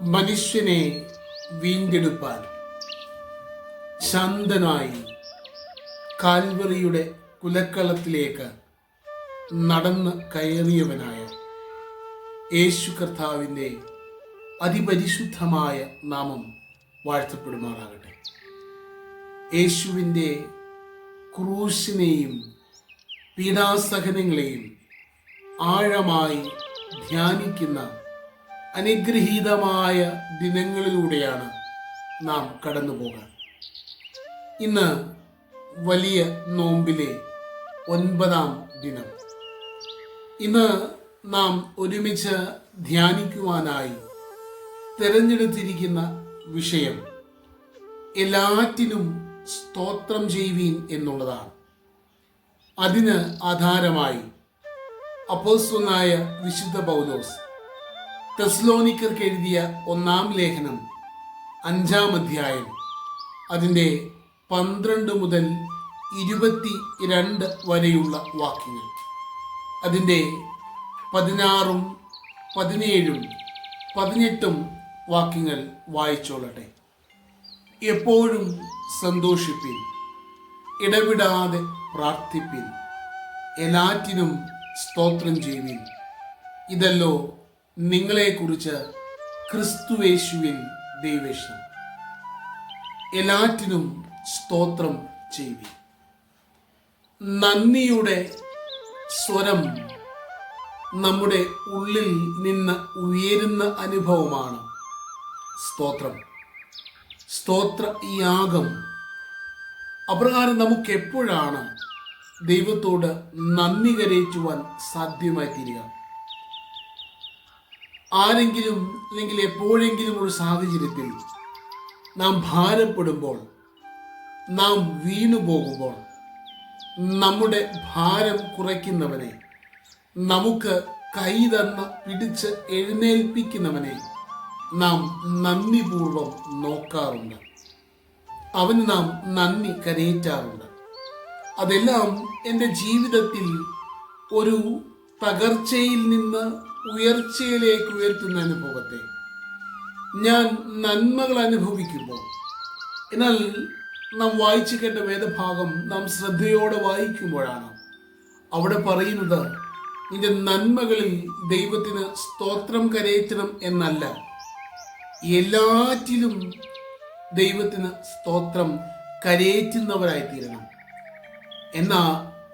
മനുഷ്യനെ വീണ്ടെടുപ്പാൻ ശാന്തനായി കാൽവറിയുടെ കുലക്കളത്തിലേക്ക് നടന്ന് കയറിയവനായ യേശു കർത്താവിന്റെ അതിപരിശുദ്ധമായ നാമം വാഴ്ത്തപ്പെടുമാറാകട്ടെ. യേശുവിന്റെ ക്രൂശിനെയും പീഡാസഹനങ്ങളെയും ആഴമായി ധ്യാനിക്കുന്ന അനുഗ്രഹീതമായ ദിനങ്ങളിലൂടെയാണ് നാം കടന്നു പോകാൻ. ഇന്ന് വലിയ നോമ്പിലെ ഒൻപതാം ദിനം. ഇന്ന് നാം ഒരുമിച്ച് ധ്യാനിക്കുവാനായി തിരഞ്ഞെടുത്തിരിക്കുന്ന വിഷയം എല്ലാറ്റിനും സ്തോത്രം ചെയ്യുവീൻ എന്നുള്ളതാണ്. അതിന് ആധാരമായി അപ്പോസ്വനായ വിശുദ്ധ പൗലോസ് തെസ്ലോനിക്കർക്ക് എഴുതിയ ഒന്നാം ലേഖനം അഞ്ചാം അധ്യായം അതിന്റെ പന്ത്രണ്ട് മുതൽ ഇരുപത്തി രണ്ട് വരെയുള്ള വാക്യങ്ങൾ. അതിന്റെ പതിനാറും പതിനേഴും പതിനെട്ടും വാക്യങ്ങൾ വായിച്ചോളട്ടെ. എപ്പോഴും സന്തോഷിപ്പിൻ ഇടവിടാതെ പ്രാർത്ഥിപ്പിൻ എല്ലാറ്റിനും സ്തോത്രം ചെയ്യുവിൻ. ഇതല്ലോ നിങ്ങളെക്കുറിച്ച് ക്രിസ്തുവേശുവിൽ ദൈവേഷം എല്ലാറ്റിനും സ്തോത്രം ചെയ്യുവി നന്ദിയുടെ സ്വരം നമ്മുടെ ഉള്ളിൽ നിന്ന് ഉയരുന്ന അനുഭവമാണ് സ്തോത്രം. സ്തോത്ര യാഗം അപ്രകാരം നമുക്ക് എപ്പോഴാണ് ദൈവത്തോട് നന്ദി കരയിച്ചുവാൻ സാധ്യമായി തീരുക ആരെങ്കിലും അല്ലെങ്കിൽ എപ്പോഴെങ്കിലും ഒരു സാഹചര്യത്തിൽ നാം ഭാരപ്പെടുമ്പോൾ നാം വീണു പോകുമ്പോൾ നമ്മുടെ ഭാരം കുറയ്ക്കുന്നവനെ നമുക്ക് കൈ തന്ന പിടിച്ച് എഴുന്നേൽപ്പിക്കുന്നവനെ നാം നന്ദിപൂർവം നോക്കാറുണ്ട്. അവന് നാം നന്ദി കരയേറ്റാറുണ്ട്. അതെല്ലാം എന്റെ ജീവിതത്തിൽ ഒരു തകർച്ചയിൽ നിന്ന് ഉയർച്ചയിലേക്ക് ഉയർത്തുന്ന അനുഭവത്തെ ഞാൻ നന്മകൾ അനുഭവിക്കുമ്പോൾ എന്നാൽ നാം വായിച്ചു കേട്ട വേദഭാഗം നാം ശ്രദ്ധയോടെ വായിക്കുമ്പോഴാണ്. അവിടെ പറയുന്നത് നിന്റെ നന്മകളിൽ ദൈവത്തിന് സ്തോത്രം കരയറ്റണം എന്നല്ല എല്ലാറ്റിലും ദൈവത്തിന് സ്തോത്രം കരയേറ്റുന്നവരായി തീരണം എന്നാ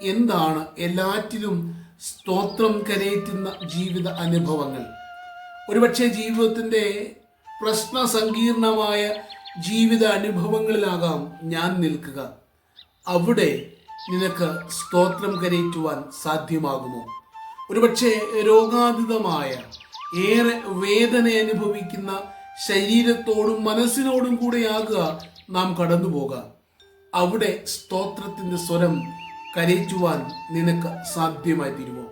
എന്താണ് എല്ലാറ്റിലും സ്തോത്രം കരയറ്റുന്ന ജീവിത അനുഭവങ്ങൾ. ഒരുപക്ഷെ ജീവിതത്തിന്റെ പ്രശ്ന സങ്കീർണമായ ജീവിത അനുഭവങ്ങളിലാകാം ഞാൻ നിൽക്കുക. അവിടെ നിനക്ക് സ്തോത്രം കരയറ്റുവാൻ സാധ്യമാകുമോ? ഒരുപക്ഷെ രോഗാതീതമായ ഏറെ വേദന അനുഭവിക്കുന്ന ശരീരത്തോടും മനസ്സിനോടും കൂടെയാകുക നാം കടന്നു പോകാം അവിടെ സ്തോത്രത്തിന്റെ സ്വരം കരയിച്ചുവാൻ നിനക്ക് സാധ്യമായി തീരുമോ?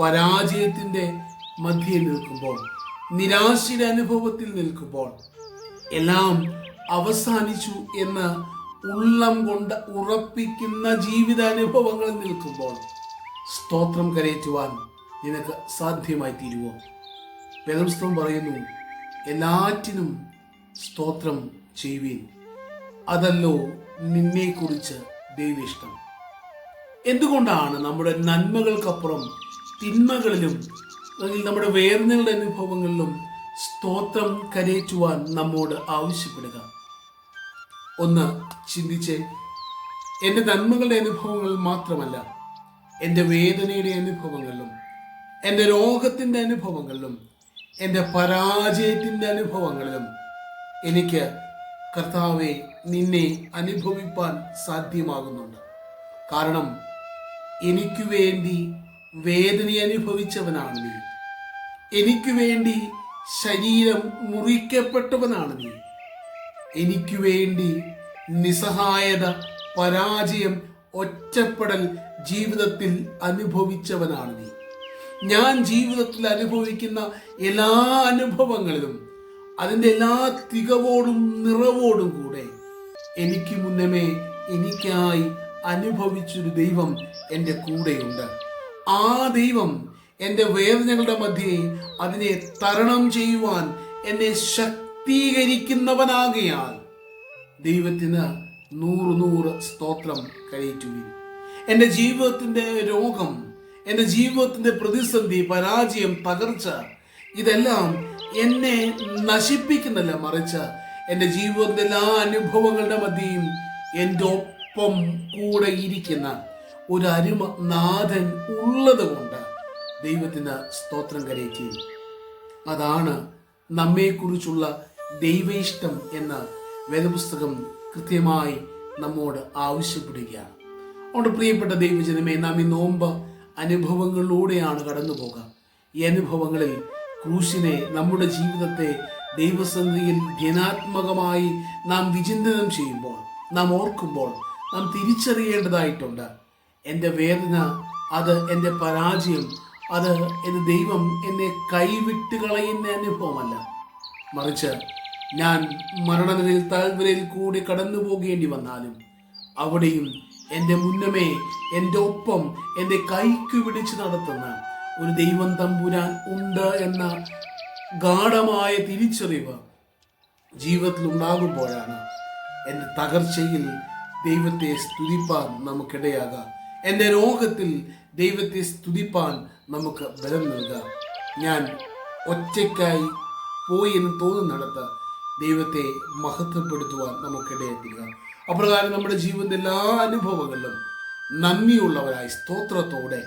പരാജയത്തിന്റെ മധ്യേ നിൽക്കുമ്പോൾ നിരാശയുടെ അനുഭവത്തിൽ നിൽക്കുമ്പോൾ എല്ലാം അവസാനിച്ചു എന്ന് ഉള്ളം കൊണ്ട് ഉറപ്പിക്കുന്ന ജീവിതാനുഭവങ്ങൾ നിൽക്കുമ്പോൾ സ്തോത്രം കരയറ്റുവാൻ നിനക്ക് സാധ്യമായി തീരുമോ? വേദപുസ്തകം പറയുന്നു എല്ലാറ്റിനും സ്തോത്രം ചെയ്യുവീൻ. അതല്ലോ നിന്നെക്കുറിച്ച് ദൈവിഷ്ടം എന്തുകൊണ്ടാണ് നമ്മുടെ നന്മകൾക്കപ്പുറം തിന്മകളിലും അല്ലെങ്കിൽ നമ്മുടെ വേദനകളുടെ അനുഭവങ്ങളിലും സ്തോത്രം കരയറ്റുവാൻ നമ്മോട് ആവശ്യപ്പെടുക? ഒന്ന് ചിന്തിച്ച്. എന്റെ നന്മകളുടെ അനുഭവങ്ങൾ മാത്രമല്ല എന്റെ വേദനയുടെ അനുഭവങ്ങളിലും എന്റെ രോഗത്തിന്റെ അനുഭവങ്ങളിലും എന്റെ പരാജയത്തിന്റെ അനുഭവങ്ങളിലും എനിക്ക് കർത്താവെ നിന്നെ അനുഭവിപ്പാൻ സാധ്യമാകുന്നുണ്ട്. കാരണം എനിക്ക് വേണ്ടി വേദന അനുഭവിച്ചവനാണ് നീ. എനിക്ക് വേണ്ടി ശരീരം മുറിക്കപ്പെട്ടവനാണ് നീ. എനിക്ക് വേണ്ടി നിസ്സഹായത പരാജയം ഒറ്റപ്പെടൽ ജീവിതത്തിൽ അനുഭവിച്ചവനാണ് നീ. ഞാൻ ജീവിതത്തിൽ അനുഭവിക്കുന്ന എല്ലാ അനുഭവങ്ങളിലും അതിന്റെ എല്ലാ തികവോടും നിറവോടും കൂടെ എനിക്ക് മുന്നമേ എനിക്കായി അനുഭവിച്ചൊരു ദൈവം എന്റെ കൂടെയുണ്ട്. ആ ദൈവം എന്റെ വേദനകളുടെ മധ്യേ അതിനെ തരണം ചെയ്യുവാൻ എന്നെ ശക്തീകരിക്കുന്നവനാകയാൽ ദൈവത്തിന് നൂറ് നൂറ് സ്തോത്രം കരയിട്ടുവിൻ എന്റെ ജീവിതത്തിന്റെ രോഗം എന്റെ ജീവിതത്തിന്റെ പ്രതിസന്ധി പരാജയം തകർച്ച ഇതെല്ലാം എന്നെ നശിപ്പിക്കുന്നല്ല മറിച്ച് എന്റെ ജീവിതത്തിന്റെ എല്ലാ അനുഭവങ്ങളുടെ മധ്യയും എന്റെ ഒപ്പം കൂടെ ഇരിക്കുന്ന ഒരു അരുമ നാഥൻ ഉള്ളത് കൊണ്ട് ദൈവത്തിന് സ്തോത്രം കരയറ്റി അതാണ് നമ്മെക്കുറിച്ചുള്ള ദൈവേഷ്ടം എന്ന വേദപുസ്തകം കൃത്യമായി നമ്മോട് ആവശ്യപ്പെടുകയാണ് അതുകൊണ്ട് പ്രിയപ്പെട്ട ദൈവജനമേ നാം ഈ നോമ്പ് അനുഭവങ്ങളിലൂടെയാണ് കടന്നു പോകുക ഈ അനുഭവങ്ങളിൽ ക്രൂശിനെ നമ്മുടെ ജീവിതത്തെ ദൈവസന്ധിയിൽ ജ്ഞാനാത്മകമായി നാം വിചിന്തനം ചെയ്യുമ്പോൾ നാം ഓർക്കുമ്പോൾ നാം തിരിച്ചറിയേണ്ടതായിട്ടുണ്ട്. എന്റെ വേദന അത് എന്റെ പരാജയം അത് എന്റെ ദൈവം എന്നെ കൈവിട്ട് കളയുന്ന അനുഭവമല്ല. മറിച്ച് ഞാൻ മരണനിലയിൽ താഴ്വരയിൽ കൂടി കടന്നു പോകേണ്ടി വന്നാലും അവിടെയും എന്റെ മുന്നമേ എന്റെ ഒപ്പം എന്റെ കൈക്ക് പിടിച്ച് നടത്തുന്ന ഒരു ദൈവം തമ്പുരാൻ ഉണ്ട് എന്ന ഗാഠമായ തിരിച്ചറിവ് ജീവിതത്തിൽ ഉണ്ടാകുമ്പോഴാണ് എന്റെ തകർച്ചയിൽ ദൈവത്തെ സ്തുതിപ്പാൻ നമുക്കിടയാകാം. എന്റെ രോഗത്തിൽ ദൈവത്തെ സ്തുതിപ്പാൻ നമുക്ക് ബലം നൽകാം. ഞാൻ ഒറ്റയ്ക്കായി പോയി എന്ന് തോന്നുന്നിടത്ത് ദൈവത്തെ മഹത്വപ്പെടുത്തുവാൻ നമുക്കിടയെത്തുക അപ്രകാരം നമ്മുടെ ജീവിതത്തിലെ എല്ലാ അനുഭവങ്ങളിലും നന്ദിയുള്ളവരായി സ്തോത്രത്തോടെ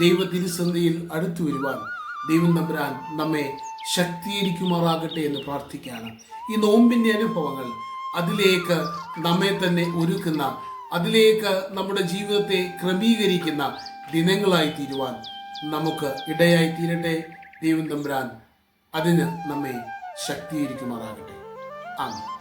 ദൈവ തിരുസന്ധിയിൽ അടുത്തു വരുവാൻ ദൈവം നമ്പരാൻ നമ്മെ ശക്തീകരിക്കുമാറാകട്ടെ എന്ന് പ്രാർത്ഥിക്കുകയാണ്. ഈ നോമ്പിന്റെ അനുഭവങ്ങൾ അതിലേക്ക് നമ്മെ തന്നെ ഒരുക്കുന്ന അതിലേക്ക് നമ്മുടെ ജീവിതത്തെ ക്രമീകരിക്കുന്ന ദിനങ്ങളായി തീരുവാൻ നമുക്ക് ഇടയായി തീരട്ടെ. ദൈവം തമ്പുരാൻ അതിന് നമ്മെ ശക്തീകരിക്കുമാറാകട്ടെ. ആമേൻ.